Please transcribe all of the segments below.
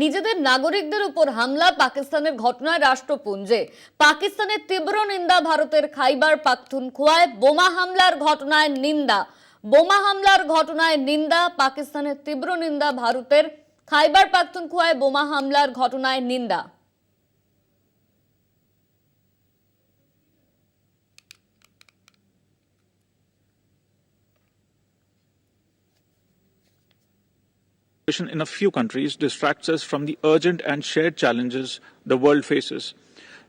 নিজেদের নাগরিকদের উপর হামলা, পাকিস্তানের ঘটনায় রাষ্ট্রপুঞ্জে। পাকিস্তানের তীব্র নিন্দা ভারতের খাইবার পাখতুনখোয়ায় বোমা হামলার ঘটনায় নিন্দা। বোমা হামলার ঘটনায় নিন্দা, পাকিস্তানের তীব্র নিন্দা ভারতের খাইবার পাখতুনখোয়ায় বোমা হামলার ঘটনায় নিন্দা। Situation in a few countries distracts us from the urgent and shared challenges the world faces.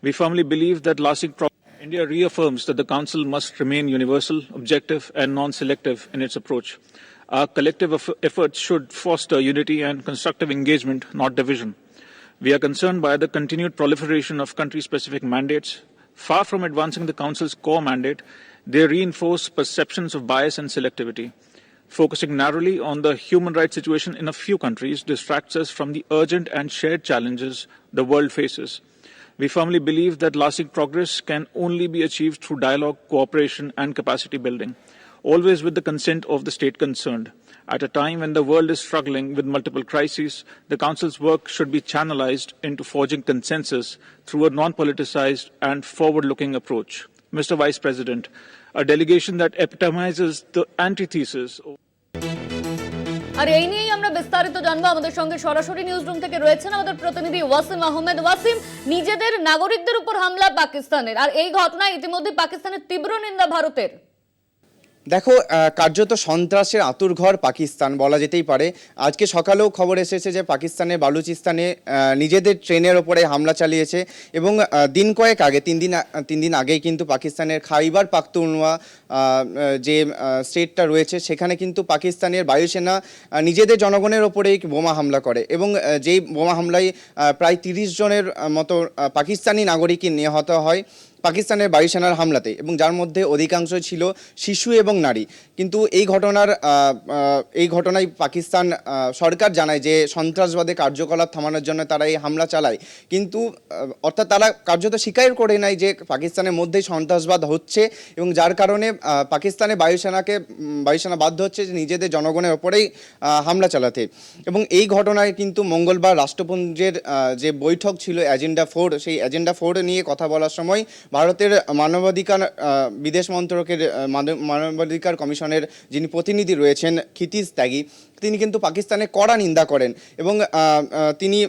We firmly believe that lasting progress. India reaffirms that the Council must remain universal, objective, and non selective in its approach. Our collective efforts should foster unity and constructive engagement, not division. We are concerned by the continued proliferation of country specific mandates. Far from advancing the Council's core mandate, they reinforce perceptions of bias and selectivity. Focusing narrowly on the human rights situation in a few countries distracts us from the urgent and shared challenges the world faces. We firmly believe that lasting progress can only be achieved through dialogue, cooperation, and capacity building, always with the consent of the state concerned. At a time when the world is struggling with multiple crises, the Council's work should be channelized into forging consensus through a non politicized and forward looking approach. Mr. Vice President, a delegation that epitomizes the antithesis আর এই নিয়েই আমরা বিস্তারিত জানব। আমাদের সঙ্গে সরাসরি news room থেকে রয়েছেন আমাদের প্রতিনিধি ওয়াসিম আহমেদ। ওয়াসিম, নিজেদের নাগরিকদের উপর হামলা পাকিস্তানের। আর এই ঘটনায় ইতিমধ্যে পাকিস্তানের তীব্র নিন্দা ভারতের। দেখো কার্যত সন্ত্রাসের আতুরঘর পাকিস্তান বলা যেতেই পারে। আজকে সকালেও খবর এসেছে যে পাকিস্তানের বালুচিস্তানে নিজেদের ট্রেনের ওপরে হামলা চালিয়েছে এবং দিন কয়েক আগে, তিন দিন তিন দিন আগেই কিন্তু পাকিস্তানের খাইবার পাখতুনওয়া যে স্টেটটা রয়েছে, সেখানে কিন্তু পাকিস্তানের বায়ুসেনা নিজেদের জনগণের ওপরেই বোমা হামলা করে এবং যেই বোমা হামলায় প্রায় তিরিশ জনের মতো পাকিস্তানি নাগরিকই নিহত হয়। পাকিস্তানের বায়ুসেনার হামলাতে এবং যার মধ্যে অধিকাংশ ছিল শিশু এবং নারী। কিন্তু এই ঘটনার এই ঘটনায় পাকিস্তান সরকার জানায় যে সন্ত্রাসবাদে কার্যকলাপ থামানোর জন্য তারা এই হামলা চালায়। কিন্তু অর্থাৎ তারা কার্যত স্বীকার করে নেয় যে পাকিস্তানের মধ্যেই সন্ত্রাসবাদ হচ্ছে এবং যার কারণে আহ, পাকিস্তানের বায়ুসেনাকে বায়ুসেনা বাধ্য হচ্ছে যে নিজেদের জনগণের ওপরেই হামলা চালাতে। এবং এই ঘটনায় কিন্তু মঙ্গলবার রাষ্ট্রপুঞ্জের যে বৈঠক ছিল এজেন্ডা ফোর সেই এজেন্ডা ফোর নিয়ে কথা বলার সময় ভারতের মানবাধিকার বিদেশ মন্ত্রকের মানব- মানবাধিকার কমিশনের যিনি প্রতিনিধি রয়েছেন ক্ষিতিশ ত্যাগী, তিনি কিন্তু পাকিস্তানে কড়া নিন্দা করেন এবং তিনি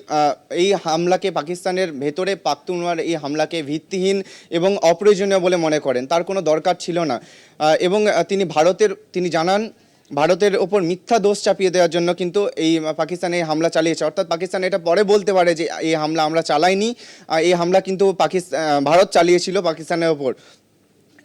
এই হামলাকে পাকিস্তানের ভেতরে পাখতুনওয়ার এই হামলাকে ভিত্তিহীন এবং অপ্রয়োজনীয় বলে মনে করেন। তার কোনো দরকার ছিল না। এবং তিনি ভারতের, তিনি জানান ভারতের ওপর মিথ্যা দোষ চাপিয়ে দেওয়ার জন্য কিন্তু এই পাকিস্তানে এই হামলা চালিয়েছে। অর্থাৎ পাকিস্তান এটা পরে বলতে পারে যে, এই হামলা আমরা চালাইনি এই হামলা কিন্তু পাকিস্তান ভারত চালিয়েছিল পাকিস্তানের ওপর।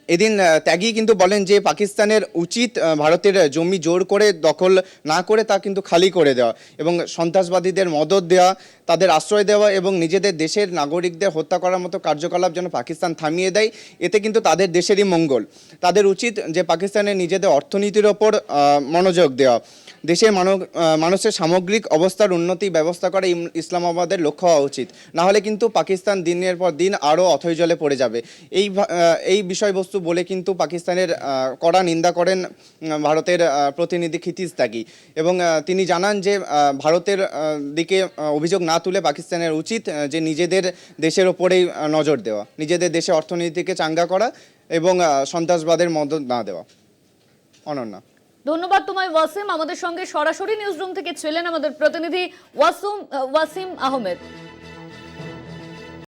এদিন ত্যাগী কিন্তু বলেন যে, পাকিস্তানের উচিত ভারতের জমি জোর করে দখল না করে তা কিন্তু খালি করে দেওয়া এবং সন্ত্রাসবাদীদের মদত দেওয়া। তাদের আশ্রয় দেওয়া এবং নিজেদের দেশের নাগরিকদের হত্যা করার মতো কার্যকলাপ যেন পাকিস্তান থামিয়ে দেয়, এতে কিন্তু তাদের দেশেরই মঙ্গল। তাদের উচিত যে পাকিস্তানের নিজেদের অর্থনীতির ওপর মনোযোগ দেওয়া। দেশের মানুষের সামগ্রিক অবস্থার উন্নতি ব্যবস্থা করা ইসলামাবাদের লক্ষ্য হওয়া উচিত। না হলে কিন্তু পাকিস্তান দিনের পর দিন আরও অথৈ জলে পড়ে যাবে। এই এই বিষয়বস্তু বলে কিন্তু পাকিস্তানের কড়া নিন্দা করেন ভারতের প্রতিনিধি ক্ষিতিজ ত্যাগী। এবং তিনি জানান যে ভারতের দিকে অভিযোগ না তুলে পাকিস্তানের উচিত যে নিজেদের দেশের ওপরেই নজর দেওয়া, নিজেদের দেশে অর্থনীতিকে চাঙ্গা করা এবং সন্ত্রাসবাদের মদত না দেওয়া। অনন্য। ধন্যবাদ তোমায়, ওয়াসিম। আমাদের সঙ্গে সরাসরি নিউজরুম থেকে ছিলেন আমাদের প্রতিনিধি ওয়াসুম ওয়াসিম আহমেদ।